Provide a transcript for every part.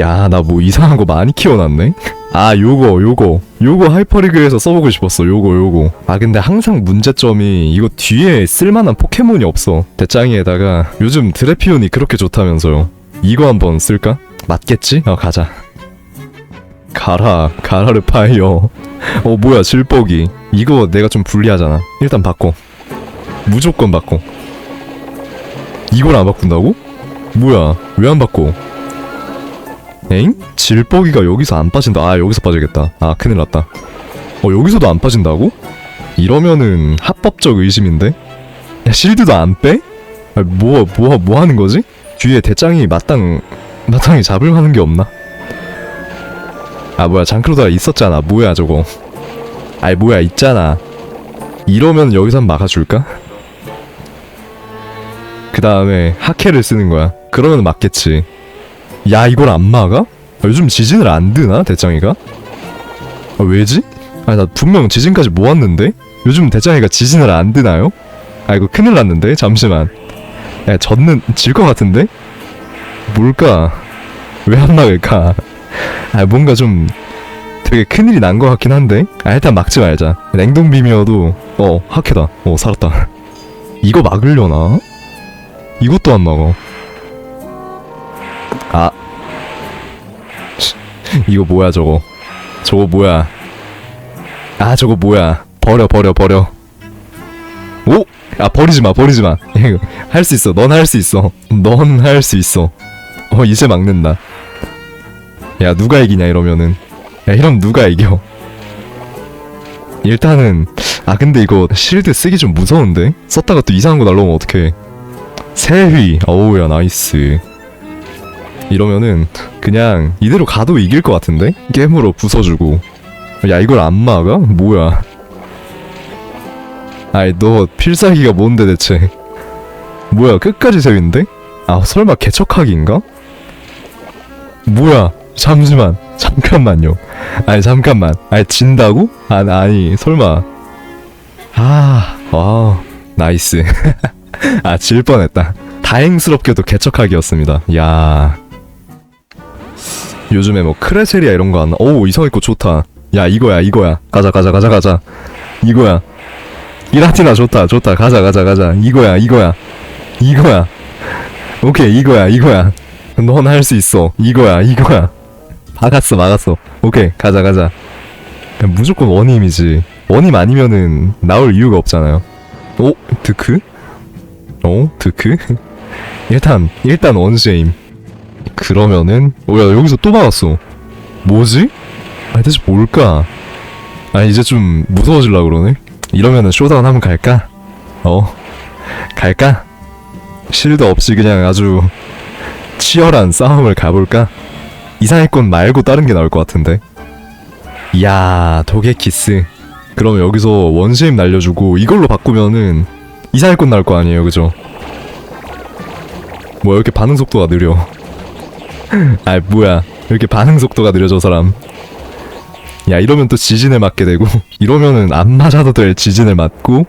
야, 나 뭐 이상한 거 많이 키워놨네? 아, 요거, 요거. 요거 하이퍼리그에서 써보고 싶었어, 요거, 요거. 아, 근데 항상 문제점이 이거 뒤에 쓸만한 포켓몬이 없어. 대짱이에다가 요즘 드레피온이 그렇게 좋다면서요. 이거 한번 쓸까? 맞겠지? 어, 가자. 가라, 가라르 파이어. 어, 뭐야, 질뻑이. 이거 내가 좀 불리하잖아. 일단 바꿔. 무조건 바꿔. 이걸 안 바꾼다고? 뭐야, 왜 안 바꿔? 엥? 질뻑이가 여기서 안 빠진다. 아, 여기서 빠지겠다. 아, 큰일 났다. 어, 여기서도 안 빠진다고? 이러면은 합법적 의심인데? 야, 실드도 안 빼? 아, 뭐, 뭐, 뭐 하는 거지? 뒤에 대짱이 마땅, 마땅히 잡을 만한 게 없나? 아, 뭐야, 장크로다 있었잖아. 뭐야, 저거. 아이, 뭐야, 있잖아. 이러면 한번 막아줄까? 그 다음에 하케를 쓰는 거야. 그러면 맞겠지. 야 이걸 안 막아? 아, 요즘 지진을 안 드나 대짱이가? 아, 왜지? 아니 나 분명 지진까지 모았는데 요즘 대짱이가 지진을 안 드나요? 아 이거 큰일 났는데 잠시만 야 졌는 질 것 같은데? 뭘까? 왜 안 막을까? 아 뭔가 좀 되게 큰일이 난 것 같긴 한데 아 일단 막지 말자 냉동빔이어도 어 하케다 어 살았다 이거 막으려나? 이것도 안 막어 아. 이거 뭐야 저거? 저거 뭐야? 아 저거 뭐야? 버려 버려 버려. 오? 아 버리지 마 버리지 마 할 수 있어. 넌 할 수 있어. 넌 할 수 있어. 어 이제 막는다. 야 누가 이기냐 이러면은. 야 이러면 누가 이겨? 일단은 아 근데 이거 실드 쓰기 좀 무서운데? 썼다가 또 이상한 거 날라오면 어떡해? 세휘. 어우야 나이스 이러면은 그냥 이대로 가도 이길 것 같은데? 게임으로 부숴주고. 야 이걸 안 막아? 뭐야? 아이 너 필살기가 뭔데 대체? 뭐야 끝까지 세윈데? 아 설마 개척하기인가? 뭐야? 잠시만. 잠깐만요. 아니 잠깐만. 아니 진다고? 아, 아니 설마. 아, 아 나이스. 아 질 뻔했다. 다행스럽게도 개척하기였습니다. 야 요즘에 뭐 크레세리아 이런 거안 나. 오 이성의 꽃 좋다. 야 이거야 이거야. 가자 가자 가자 가자. 이거야. 이라티나 좋다 좋다. 가자 가자 가자. 이거야 이거야. 이거야. 오케이 이거야 이거야. 넌 할 수 있어. 이거야 이거야. 막았어 막았어. 오케이 가자 가자. 무조건 원힘이지. 원힘 아니면은 나올 이유가 없잖아요. 오 드크? 어 드크? 일단 일단 원쉐임. 그러면은 오야 여기서 또 막았어 뭐지? 아 대체 뭘까? 아 이제 좀 무서워질라 그러네 이러면은 쇼다운 한번 갈까? 어 갈까? 실드 없이 그냥 아주 치열한 싸움을 가볼까? 이상의권 말고 다른 게 나올 것 같은데 이야 도개키스 그럼 여기서 원쉐임 날려주고 이걸로 바꾸면은 이상의권 나올 거 아니에요 그죠? 뭐 이렇게 반응 속도가 느려 아 뭐야. 왜 이렇게 반응 속도가 느려 저 사람? 야 이러면 또 지진을 맞게 되고 이러면은 안 맞아도 될 지진을 맞고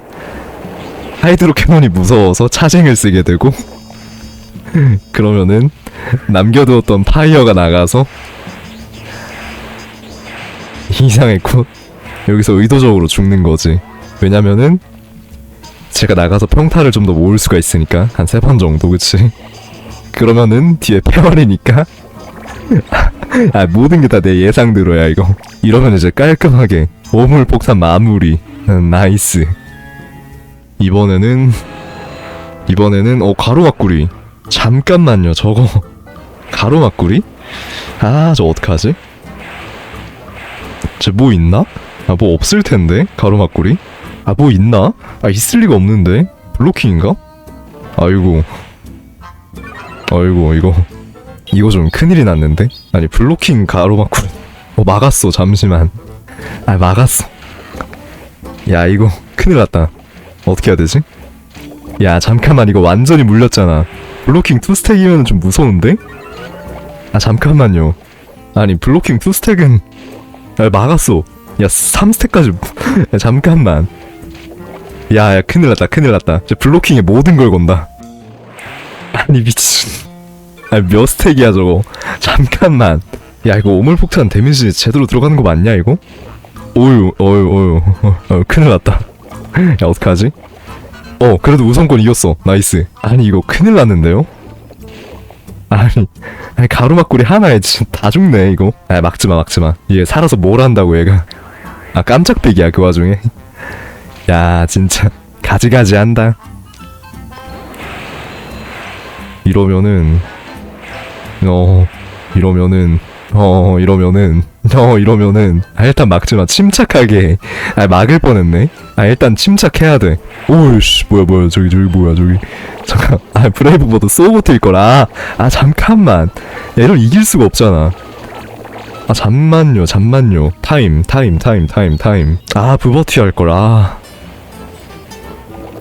하이드로 캐논이 무서워서 차징을 쓰게 되고 그러면은 남겨두었던 파이어가 나가서 이상했고 여기서 의도적으로 죽는 거지. 왜냐면은 제가 나가서 평타를 좀 더 모을 수가 있으니까 한세번 정도 그치 그러면은 뒤에 페어리니까. 아 모든 게 다 내 예상대로야 이거. 이러면 이제 깔끔하게 오물 폭탄 마무리. 음, 나이스. 이번에는 이번에는 어 가로막구리. 잠깐만요 저거. 가로막구리? 아 저 어떡하지? 저 뭐 있나? 아 뭐 없을 텐데 가로막구리? 아 뭐 있나? 아 있을 리가 없는데. 블로킹인가? 아이고 어이구 이거. 이거 좀 큰일이 났는데? 아니 블로킹 가로막고. 어 막았어 잠시만. 아 막았어. 야 이거 큰일 났다. 어떻게 해야 되지? 야 잠깐만 이거 완전히 물렸잖아. 블로킹 투스택이면 좀 무서운데? 아 잠깐만요. 아니 블로킹 투스택은 아, 막았어. 야 3스택까지. 야 잠깐만. 야, 야 큰일 났다 큰일 났다. 이제 블로킹에 모든 걸 건다 아니 미친. 아니 몇 스택이야 저거? 잠깐만. 야 이거 오물폭탄 데미지 제대로 들어가는 거 맞냐 이거? 오유 어유 어유 어, 큰일 났다. 야 어떡하지? 어 그래도 우선권 이겼어. 나이스. 아니 이거 큰일 났는데요? 아니 아니 가루막구리 하나에 진짜 다 죽네 이거. 아 막지마 막지마. 얘 살아서 뭘 한다고 얘가. 아 깜짝배기야 그 와중에. 야 진짜. 가지가지 한다 이러면은 어 이러면은 어 이러면은 어 이러면은. 아 일단 막지마. 침착하게. 아 막을 뻔했네. 아 일단 침착해야 돼. 오이씨 뭐야 뭐야. 저기 저기 뭐야 저기. 잠깐. 아 브레이브보드 소보트일 거라. 아 잠깐만. 얘를 이길 수가 없잖아. 아 잠만요 잠만요. 타임 타임 타임 타임 타임. 아 부버티 할 거라.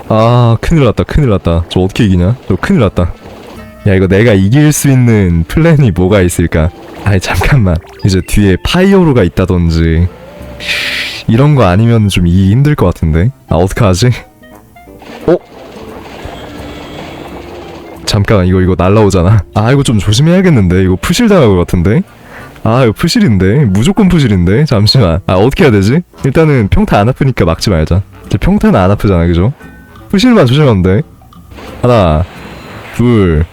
아 큰일 났다 큰일 났다. 저 어떻게 이기냐? 저 큰일 났다 야 이거 내가 이길 수 있는 플랜이 뭐가 있을까? 아니 잠깐만. 이제 뒤에 파이어로가 있다던지. 이런 거 아니면 좀 이기 힘들 것 같은데? 아 어떡하지? 어? 잠깐 이거 이거 날라오잖아. 아 이거 좀 조심해야겠는데? 이거 푸실 당할 것 같은데? 아 이거 푸실인데? 무조건 푸실인데? 잠시만. 아 어떻게 해야 되지? 일단은 평타 안 아프니까 막지 말자. 이제 평타는 안 아프잖아 그죠? 푸실만 조심하면 돼. 하나 둘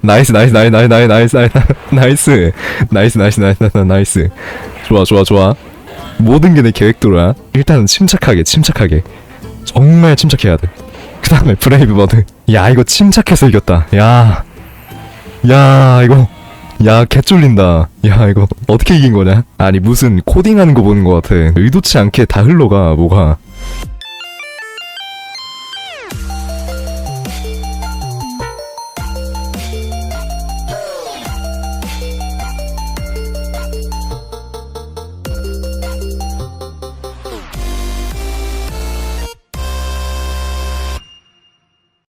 나이스 나이스 나이스 나이스 나이스 나이스 나이스 나이스 나이스 나이스 나이스 좋아 좋아 좋아 모든 게 내 계획대로야 일단은 침착하게 침착하게 정말 침착해야 돼그 다음에 브레이브 버드 야 이거 침착해서 이겼다 야야 이거 야 개쫄린다 야 이거 어떻게 이긴 거냐 아니 무슨 코딩하는 거 보는 거 같아 의도치 않게 다 흘러가 뭐가